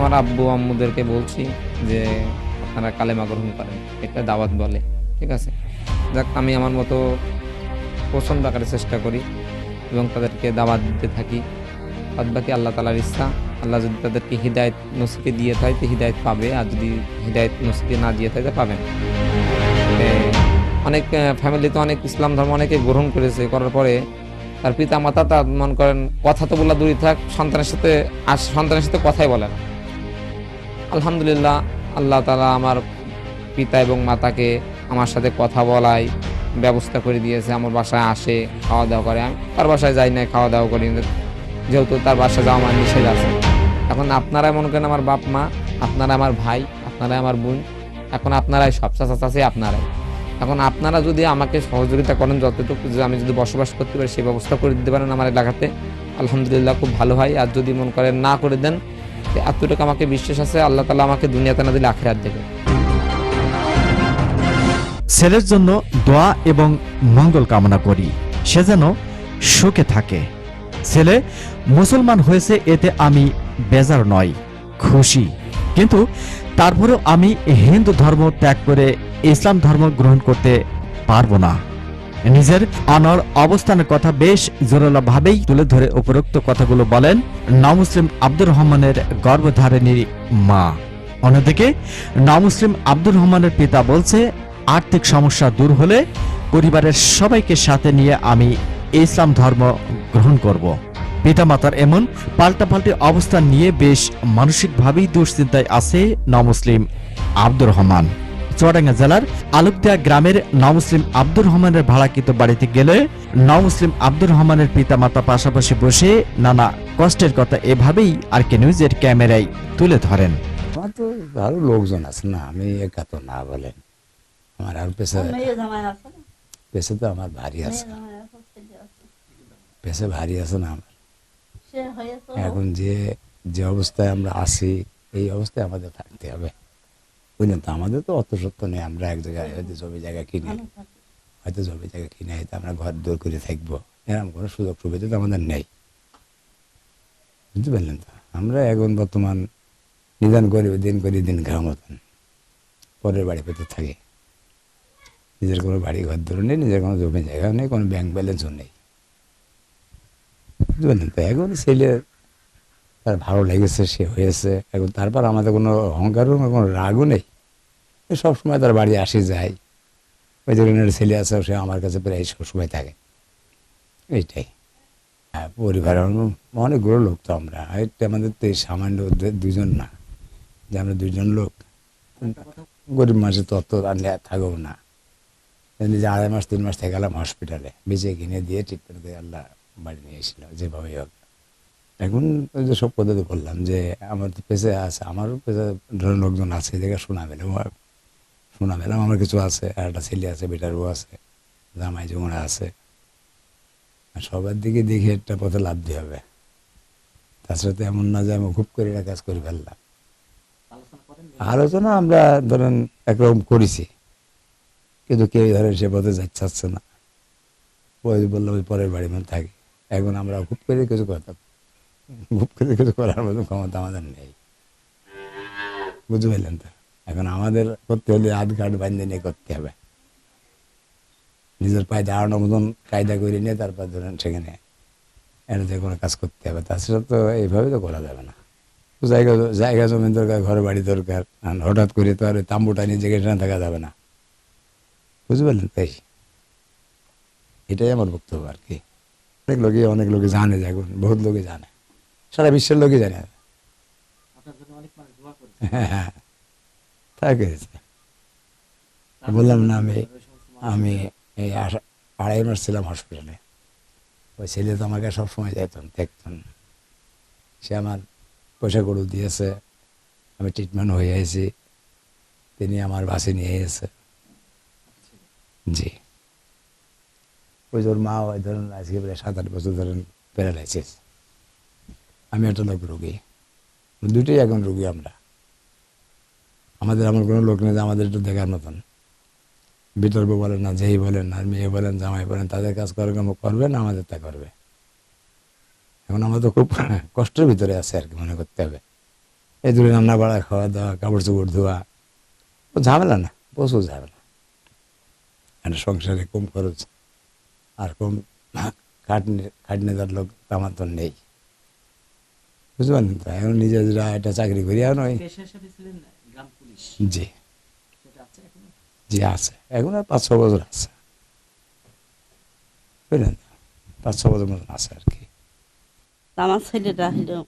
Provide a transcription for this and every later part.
আমার আব্বু আম্মুদেরকে বলছি যে আপনারা কালেমা গ্রহণ করেন এটা দাওয়াত বলে, ঠিক আছে? যাক, আমি আমার মতো পছন্দ আকারে চেষ্টা করি এবং তাদেরকে দাওয়াত দিতে থাকি। বাদ বাকি আল্লাহ তালার ইচ্ছা, আল্লাহ যদি তাদেরকে হৃদায়ত নসিকে দিয়ে থাকে, তো হৃদায়ত পাবে, আর যদি হৃদায়ত নসিকে না দিয়ে থাকে তবে অনেক ফ্যামিলিতে অনেক ইসলাম ধর্ম অনেকে গ্রহণ করেছে, করার পরে তার পিতা মাতা তার মনে করেন, কথা তো বলা দূরই থাক, সন্তানের সাথে আর সন্তানের সাথে কথাই বলে না। আলহামদুলিল্লাহ, আল্লাহ তালা আমার পিতা এবং মাতাকে আমার সাথে কথা বলাই ব্যবস্থা করে দিয়েছে, আমার বাসায় আসে খাওয়া দাওয়া করে। আমি তার বাসায় যাই না খাওয়া দাওয়া করি। যেহেতু তার বাসায় যাওয়া আমার নিষেধ আছে। এখন আপনারা মনে করেন আমার বাপ মা, আপনারা আমার ভাই আপনারাই আমার বোন, এখন আপনারাই সব চাচা চাচি আপনারাই। এখন আপনারা যদি আমাকে সহযোগিতা করেন যতটুকু আমি যদি বসবাস করতে পারি সেই ব্যবস্থা করে দিতে পারেন আমার এলাকাতে। আলহামদুলিল্লাহ, খুব ভালো হয়। আর যদি মনে করেন না করে দেন এতটুকু আমাকে বিশ্বাস আছে, আল্লাহ তালা আমাকে দুনিয়াতে না দিলে আখেরাত দেবে। ছেলের জন্য দোয়া এবং মঙ্গল কামনা করি। সে যেন সুখে থাকে। ছেলে, মুসলমান হয়েছে, এতে আমি বেজার নয় খুশি। কিন্তু তারপরেও আমি হিন্দু ধর্ম ত্যাগ করে ইসলাম ধর্ম গ্রহণ করতে পারব না। নিজের অনর অবস্থানের কথা বেশ জোরালোভাবেই তুলে ধরে উপরোক্ত কথাগুলো বলেন নমুসলিম আব্দুর রহমানের গর্ভধারিণী মা। অন্যদিকে, নমুসলিম আব্দুর রহমানের পিতা বলছে, আর্থিক সমস্যা দূর হলে পরিবারের সবাইকে সাথে নিয়ে আমি ইসলাম ধর্ম গ্রহণ করব। পিতামাতার এমন পাল্টাপাল্টি অবস্থান নিয়ে বেশ মানসিকভাবেই দুশ্চিন্তায় আছে নমুসলিম আব্দুর রহমান। চুয়াডাঙ্গা জেলার আলুকদিয়া গ্রামের নমুসলিম আব্দুর রহমানের ভাড়াকৃত বাড়িতে গেলে নমুসলিম আব্দুর রহমানের পিতা পিতামাতা পাশাপাশি বসে নানা কষ্টের কথা এভাবেই আর কে নিউজের ক্যামেরায় তুলে ধরেন। আমার তো আরও লোকজন আছে না আমি একা তো না বলেন। আমার আর পেশা? পেশা তো আমার ভারী আছে। পেশা ভারী আছে না আমার। এখন যে যে অবস্থায় আমরা আছি এই অবস্থায় আমাদের থাকতে হবে। বুঝলেন তো? আমাদের তো অত সত্য নেই আমরা এক জায়গায় হয়তো জমি জায়গা কিনে। হয়তো জমি জায়গা কিনে হয়তো আমরা ঘর দৌড় করে থাকব। এরকম কোনো সুযোগ সুবিধা তো আমাদের নেই। বুঝতে পারলেন তো? আমরা এখন বর্তমান নিদান করি দিন করি দিন খাওয়া মতন। পরের বাড়ি পেতে থাকি। নিজের কোনো বাড়ি ঘর ধরে নেই নিজের কোনো জমি জায়গা নেই কোনো ব্যাংক ব্যালেন্সও নেই। বুঝতে পারলেন তো? এখন ছেলে তার ভালো লেগেছে সে হয়েছে। এখন তারপর আমাদের কোনো অহংকারও কোনো রাগও নেই। সব সময় তার বাড়ি আসে যায় ওই ধরনের ছেলে আছে, সে আমার কাছে প্রায় সবসময় থাকে। এইটাই। হ্যাঁ পরিবার অনেকগুলো লোক তো আমরা। একটা আমাদের তো এই সামান্য দুজন না। যে আমরা দুজন লোক। গরিব মাসে তো অত আনলে থাকব না। যে আড়াই মাস, তিন মাস থেকে গেলাম হসপিটালে বেঁচে কিনে দিয়ে ট্রিটমেন্ট দিয়ে আল্লাহ বাড়ি নিয়ে এসেছিল, যেভাবেই হোক। এখন ওই যে সব কথা তো বললাম যে, আমার তো পেশে আছে, আমারও পেশে, ধরুন লোকজন আছে, দেখে শোনা পেলে শোনা পেলাম আমার কিছু আছে আর একটা ছেলে আছে বেটার বউ আছে জামাই জমরা আছে। আর সবার দিকে দেখে একটা পথে লাভ দিয়ে হবে। তাছাড়া তো এমন না যে আমি খুব করে কাজ করে ফেললাম। আলোচনা আমরা ধরেন একরকম করেছি। কিন্তু কেউ ধরেন সে পথে যাচ্ছে না। ওই বলল ওই পরের বাড়ি মধ্যে থাকি। এখন আমরা খুব করে কিছু করতাম খুব করে কিছু করার মতো ক্ষমতা আমাদের নেই। বুঝতে পারলেন তো? এখন আমাদের করতে হলে হাত ঘাট বান্ধে নিয়ে করতে হবে। নিজের পায়ে দাঁড়ানোর মতন কায়দা করে নিয়ে তারপর ধরেন সেখানে এটা যে কোনো কাজ করতে হবে। তাছাড়া তো এইভাবে তো করা যাবে না। জায়গা জায়গা জমি দরকার ঘর বাড়ি দরকার। হঠাৎ করে তো আর ওই তাম্বুটা নিয়ে জেগে থাকা যাবে না। বুঝতে পারলেন তাই? এটাই আমার বক্তব্য আর কি। অনেক লোকে অনেক লোকে জানে এখন বহুত লোকে জানে। সারা বিশ্বের লোকে জানে। হ্যাঁ হ্যাঁ। করেছে। বললাম না আমি আমি এই আশা- আড়াই মাস ছিলাম হসপিটালে ওই ছেলে তো আমাকে সবসময় যেতেন দেখতেন সে আমার পয়সা গরু দিয়েছে আমি ট্রিটমেন্ট হয়ে আছি তিনি আমার বাসে নিয়ে এসে জি। ওই তোর মা ওই ধরেন আজকে প্রায় সাত আট বছর ধরেন প্যারালাইসিস আমি একটা লোক রুগী। দুটোই এখন রুগী আমরা। আমাদের এমন কোনো লোক নেই আমাদের একটু দেখার মতন। বিতর্ক বলেন না, যেই বলেন না, মেয়ে বলেন, জামাই বলেন, তাদের কাজ করে কেমন করবে না, আমাদের তা করবে। এখন আমরা তো খুব কষ্টের ভিতরে আছে আর কি, মনে করতে হবে। এই দূরে রান্না বাড়া খাওয়া দাওয়া, কাপড় চোপড় ধোয়া ঝামেলা না, প্রচুর ঝামেলা। একটা সংসারে কম খরচ, আর কম খাটনি খাটনি তার লোক আমার তো নেই। বুঝতে পারেন তো? এখন নিজেরা একটা চাকরি করি আর নয় জি। জি আছে। এখন আর পাঁচ ছ বছর আছে। বুঝলেন? পাঁচ ছ বছর মতন আছে আর কি। আমার ছেলেটা হলো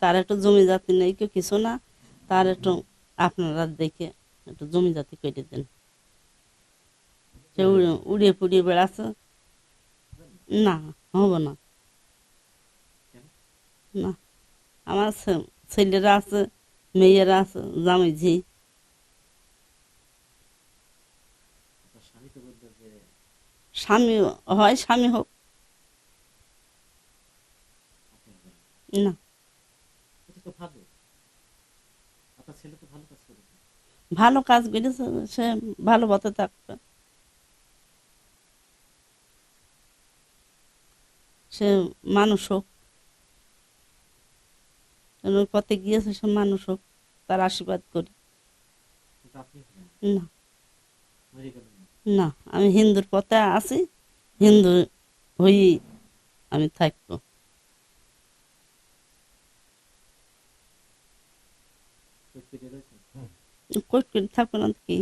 তার একটু জমি জাতি নেই কেউ কিছু না। তার একটু আপনারা দেখে একটু জমি জাতি কেটে দেন। সে উড়ে- উড়িয়ে পুড়িয়ে বেড়াচ্ছে। না হব না। না। আমার ছেলেরা আছে মেয়েরা জামাই ঝি স্বামী হয়, স্বামী হোক। না। ভালো কাজ করেছে, সে ভালো পথে থাকবে। সে মানুষ হোক। ওই পথে গিয়েছে সে মানুষ হোক তার আশীর্বাদ করি। না। না। আমি হিন্দুর পথে আছি হিন্দু হয়ে আমি থাকব। করে থাকব না কি।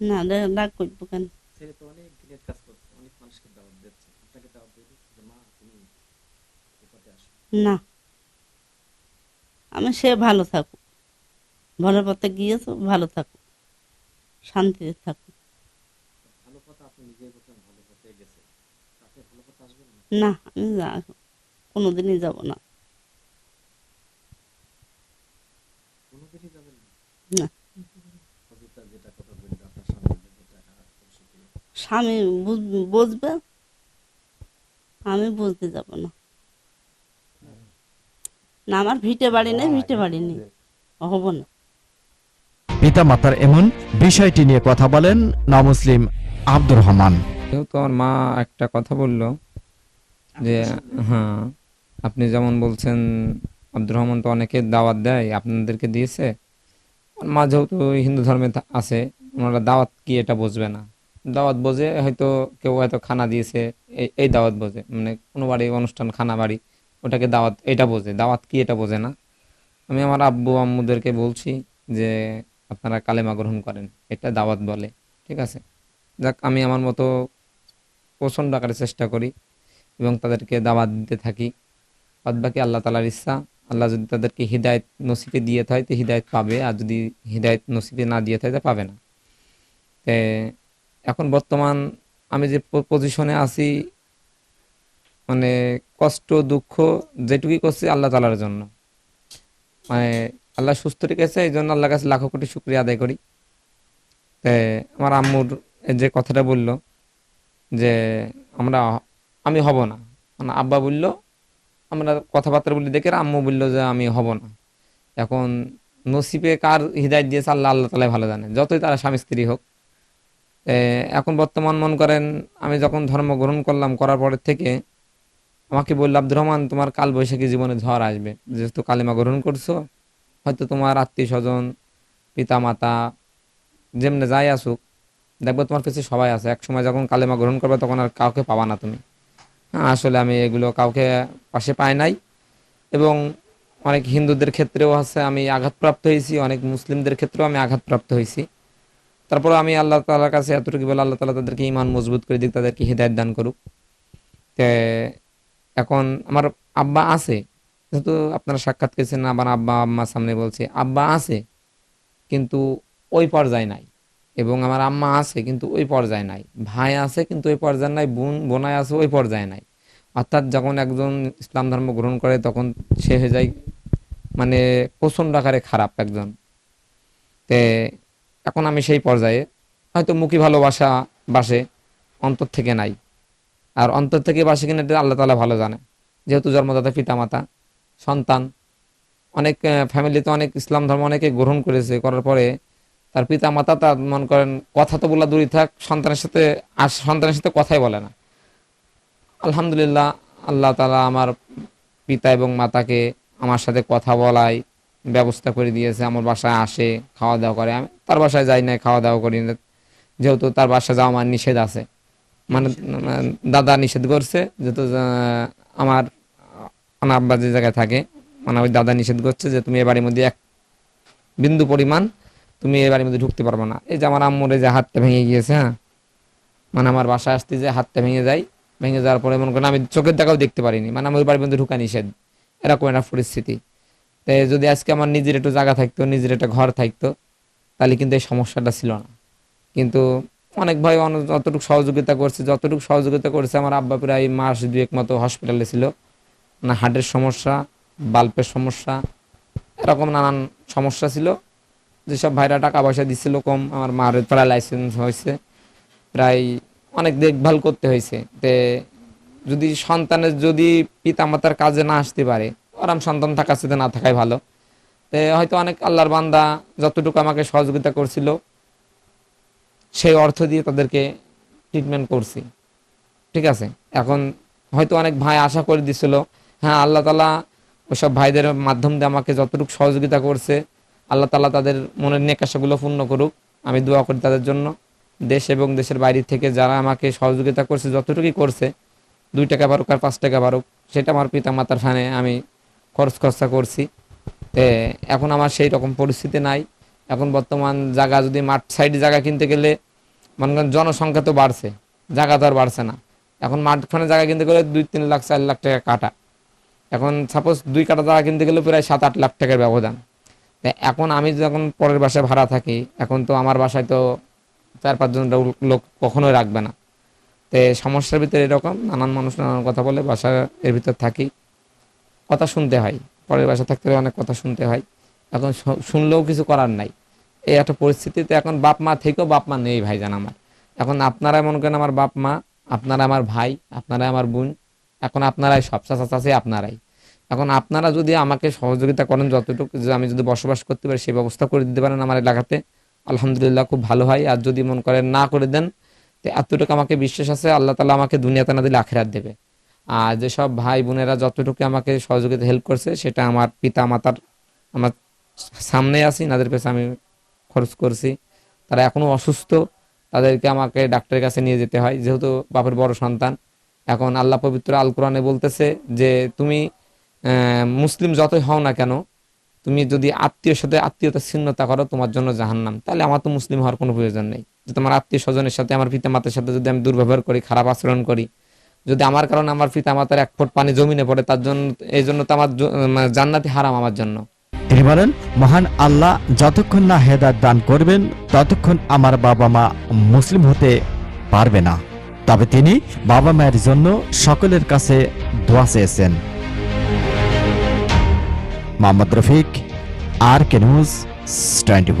না রাগ করব কেন? না। আমি সে ভালো থাকুক। ভালো পথে গিয়েছো ভালো থাকুক। শান্তিতে থাকুক। না? আমি কোনোদিনই যাব না। না? স্বামী বুঝ- বুঝবে? আমি বুঝতে যাব না। না আমার ভিটে বাড়ি নেই ভিটে বাড়ি নেই। হব না। পিতামাতার এমন বিষয়টি নিয়ে কথা বলেন নমুসলিম আব্দুর রহমান। যেহেতু আমার মা একটা কথা বলল যে হ্যাঁ আপনি যেমন বলছেন আব্দুর রহমান তো অনেকে দাওয়াত দেয় আপনাদেরকে দিয়েছে। মা যেহেতু হিন্দু ধর্মে আছে ওনারা দাওয়াত কি এটা বুঝবে না। দাওয়াত বোঝে হয়তো কেউ হয়তো খানা দিয়েছে এই- এই দাওয়াত বোঝে। মানে কোনো বাড়ি অনুষ্ঠান খানা বাড়ি ওটাকে দাওয়াত, এটা বোঝে। দাওয়াত কি এটা বোঝে না। আমি আমার আব্বু আম্মুদেরকে বলছি যে, আপনারা কালেমা গ্রহণ করেন, এটা দাওয়াত বলে, ঠিক আছে? যাক, আমি আমার মতো প্রচণ্ড আকারে চেষ্টা করি এবং তাদেরকে দাওয়াত দিতে থাকি। বাদ বাকি আল্লাহ তালার ইচ্ছা, আল্লাহ যদি তাদেরকে হৃদায়ত নসিবে দিয়ে থাকে, তো হৃদায়ত পাবে, আর যদি হৃদায়ত নসিবে না দিয়ে থাকে, তা পাবে না। তে এখন বর্তমান আমি যে পজিশনে আছি মানে কষ্ট, দুঃখ, যেটুকুই করছি আল্লাহ তালার জন্য। মানে আল্লাহ সুস্থ রেখেছে এই জন্য আল্লাহর কাছে লাখো কোটি শুক্রিয়া আদায় করি। আমার আম্মুর যে কথাটা বলল যে আমরা, আমি হব না। মানে আব্বা বলল, আমরা কথাবার্তা বলি দেখে আম্মু বলল যে আমি হব না। এখন নসিবে কার হৃদায়ত দিয়েছে আল্লাহ আল্লাহ তালাই ভালো জানে। যতই তারা স্বামী স্ত্রী হোক। এখন বর্তমান মন করেন, আমি যখন ধর্ম গ্রহণ করলাম, করার পরের থেকে আমাকে বলল, আব্দুর রহমান, তোমার কাল বৈশাখী জীবনে ঝড় আসবে। যেহেতু কালিমা গ্রহণ করছ, হয়তো তোমার আত্মীয় স্বজন পিতা মাতা যেমনে যাই আসুক, দেখব তোমার কাছে সবাই আছে। এক সময় যখন কালেমা গ্রহণ করবে, তখন আর কাউকে পাবা না তুমি। হ্যাঁ আসলে আমি এগুলো কাউকে পাশে পাই নাই। এবং অনেক হিন্দুদের ক্ষেত্রেও আছে, আমি আঘাতপ্রাপ্ত হয়েছি। অনেক মুসলিমদের ক্ষেত্রেও আমি আঘাতপ্রাপ্ত হয়েছি। তারপরে আমি আল্লাহ তালার কাছে এতটুকু বলে, আল্লাহ তালা তাদেরকে ইমান মজবুত করে দিক, তাদেরকে হৃদায়ত দান করুক। এখন আমার আব্বা আছে, যেহেতু আপনারা সাক্ষাৎ করেছেন আমার আব্বা আম্মার সামনে বলছে, আব্বা আছে, কিন্তু ওই পর্যায়ে নাই। এবং আমার আম্মা আছে, কিন্তু ওই পর্যায়ে নাই। ভাই আছে, কিন্তু ওই পর্যায়ে নাই। বোন, বোনাই আছে, ওই পর্যায়ে নাই। অর্থাৎ যখন একজন ইসলাম ধর্ম গ্রহণ করে, তখন সে হয়ে যায় মানে প্রচণ্ড আকারে খারাপ একজন। তে এখন আমি সেই পর্যায়ে, হয়তো মুখী ভালোবাসা বাসে, অন্তর থেকে নাই। আর অন্তর থেকে বাসে কিনা আল্লাহ তালা ভালো জানে। যেহেতু জন্মদাতা, পিতামাতা, সন্তান, অনেক ফ্যামিলিতে অনেক ইসলাম ধর্ম অনেকে গ্রহণ করেছে, করার পরে তার পিতা মাতা তার মন করেন, কথা তো বলা দূরই থাক, সন্তানের সাথে আর সন্তানের সাথে কথাই বলে না। আলহামদুলিল্লাহ, আল্লাহ তালা আমার পিতা এবং মাতাকে আমার সাথে কথা বলায় ব্যবস্থা করে দিয়েছে। আমার বাসায় আসে খাওয়া দাওয়া করে। আমি তার বাসায় যাই না খাওয়া দাওয়া করি না। যেহেতু তার বাসায় যাওয়া আমার নিষেধ আছে। মানে দাদা নিষেধ করছে যেহেতু আমার আমার আব্বা যে জায়গায় থাকে মানে ওই দাদা নিষেধ করছে যে তুমি এ বাড়ির মধ্যে এক বিন্দু পরিমাণ তুমি এ বাড়ির মধ্যে ঢুকতে পারবে না। এই যে আমার আম্মুর যে হাতটা ভেঙে গিয়েছে হ্যাঁ? মানে আমার বাসায় আসতে যে হাতটা ভেঙে যায়, ভেঙে যাওয়ার পরে মনে করেন আমি চোখের দেখাও দেখতে পারিনি মানে আমার বাড়ির মধ্যে ঢুকা নিষেধ। এরকম একটা পরিস্থিতি। তো যদি আজকে আমার নিজের একটু জায়গা থাকতো, নিজের একটা ঘর থাকতো, তাহলে কিন্তু এই সমস্যাটা ছিল না। কিন্তু অনেক ভাই যতটুকু সহযোগিতা করছে, যতটুকু সহযোগিতা করছে আমার আব্বা প্রায় মাস দুয়েক মতো হসপিটালে ছিল। না হার্টের সমস্যা বাল্বের সমস্যা, এরকম নানান সমস্যা ছিল। যেসব ভাইরা টাকা পয়সা দিচ্ছিল কম, আমার মার প্রায় লাইসেন্স হয়েছে। প্রায় অনেক দেখভাল করতে হয়েছে। তে যদি সন্তানের যদি পিতামাতার কাজে না আসতে পারে, আরাম সন্তান থাকার সাথে না থাকাই ভালো। তে হয়তো অনেক আল্লাহর বান্দা যতটুকু আমাকে সহযোগিতা করছিল সেই অর্থ দিয়ে তাদেরকে ট্রিটমেন্ট করছি। ঠিক আছে? এখন হয়তো অনেক ভাই আশা করে দিছিল হ্যাঁ আল্লাহ তালা ওইসব ভাইদের মাধ্যম দিয়ে আমাকে যতটুকু সহযোগিতা করছে, আল্লাহ তালা তাদের মনের নেকাশাগুলো পূর্ণ করুক। আমি দোয়া করি তাদের জন্য। দেশ এবং দেশের বাইরে থেকে যারা আমাকে সহযোগিতা করছে, যতটুকুই করছে, দুই টাকা বারুক আর পাঁচ টাকা বারুক সেটা আমার পিতা মাতার ফানে আমি খরচ খরচা করছি। এখন আমার সেই রকম পরিস্থিতি নাই। এখন বর্তমান জায়গা যদি মাঠ সাইডে জায়গা কিনতে গেলে, মনে করেন জনসংখ্যা তো বাড়ছে, জায়গা তো আর বাড়ছে না। এখন মাঠখানে জায়গা কিনতে গেলে দুই, তিন লাখ, চার লাখ টাকা কাটা। এখন সাপোজ দুই কাটা জায়গা কিনতে গেলে প্রায় সাত, আট লাখ টাকার ব্যবধান। এখন আমি যখন পরের বাসায় ভাড়া থাকি, এখন তো আমার বাসায় তো চার পাঁচজন লোক- কখনোই রাখবে না। তো সমস্যার ভিতরে এরকম নানান মানুষ নানান কথা বলে বাসা এর ভিতর থাকি। কথা শুনতে হয়, পরের বাসা থাকতে অনেক কথা শুনতে হয়। এখন শুনলেও কিছু করার নাই। এই একটা পরিস্থিতিতে এখন বাপ মা থেকেও বাপ মা নেই ভাইজান আমার। এখন আপনারা মনে করেন আমার বাপ মা আপনারা আমার ভাই আপনারা আমার বোন, এখন আপনারাই সব, চাচা, চাচি আপনারাই। এখন আপনারা যদি আমাকে সহযোগিতা করেন যতটুকু, যে আমি যদি বসবাস করতে পারি সেই ব্যবস্থা করে দিতে পারেন আমার এলাকাতে, আলহামদুলিল্লাহ খুব ভালো হয়। আর যদি মন করেন না করে দেন, তো এতটুকু আমাকে বিশ্বাস আছে, আল্লাহ তালা আমাকে দুনিয়াতে না দিলে আখেরাত দেবে। আর যেসব ভাই বোনেরা যতটুকু আমাকে সহযোগিতা হেল্প করছে, সেটা আমার পিতা মাতার আমার সামনে আছি, নাদের পেছে আমি খরচ করছি। তারা এখনও অসুস্থ, তাদেরকে আমাকে ডাক্তারের কাছে নিয়ে যেতে হয়। যেহেতু বাপের বড় সন্তান, এখন আল্লাহ পবিত্র আল কোরআনে বলতেছে যে, তুমি মুসলিম যতই হও না কেন, তুমি যদি আত্মীয় সাথে আত্মীয়তা ছিন্নতা করো, তোমার জন্য জাহান্নাম। তাহলে আমার তো মুসলিম হওয়ার কোনো প্রয়োজন নেই। যে তোমার আত্মীয় স্বজনের সাথে, আমার পিতা মাতার সাথে যদি আমি দুর্ব্যবহার করি, খারাপ আচরণ করি, যদি আমার কারণে আমার পিতা মাতার এক ফুট পানি জমিনে পড়ে, তার জন্য, এই জন্য তো আমার মানে জান্নাতি হারাম আমার জন্য। তিনি বলেন, মহান আল্লাহ যতক্ষণ না হেদায়ত দান করবেন, ততক্ষণ আমার বাবা মা মুসলিম হতে পারবে না। তবে তিনি বাবা মায়ের জন্য সকলের কাছে দোয়া চেয়েছেন। Mohammad Rafiq R K news, twenty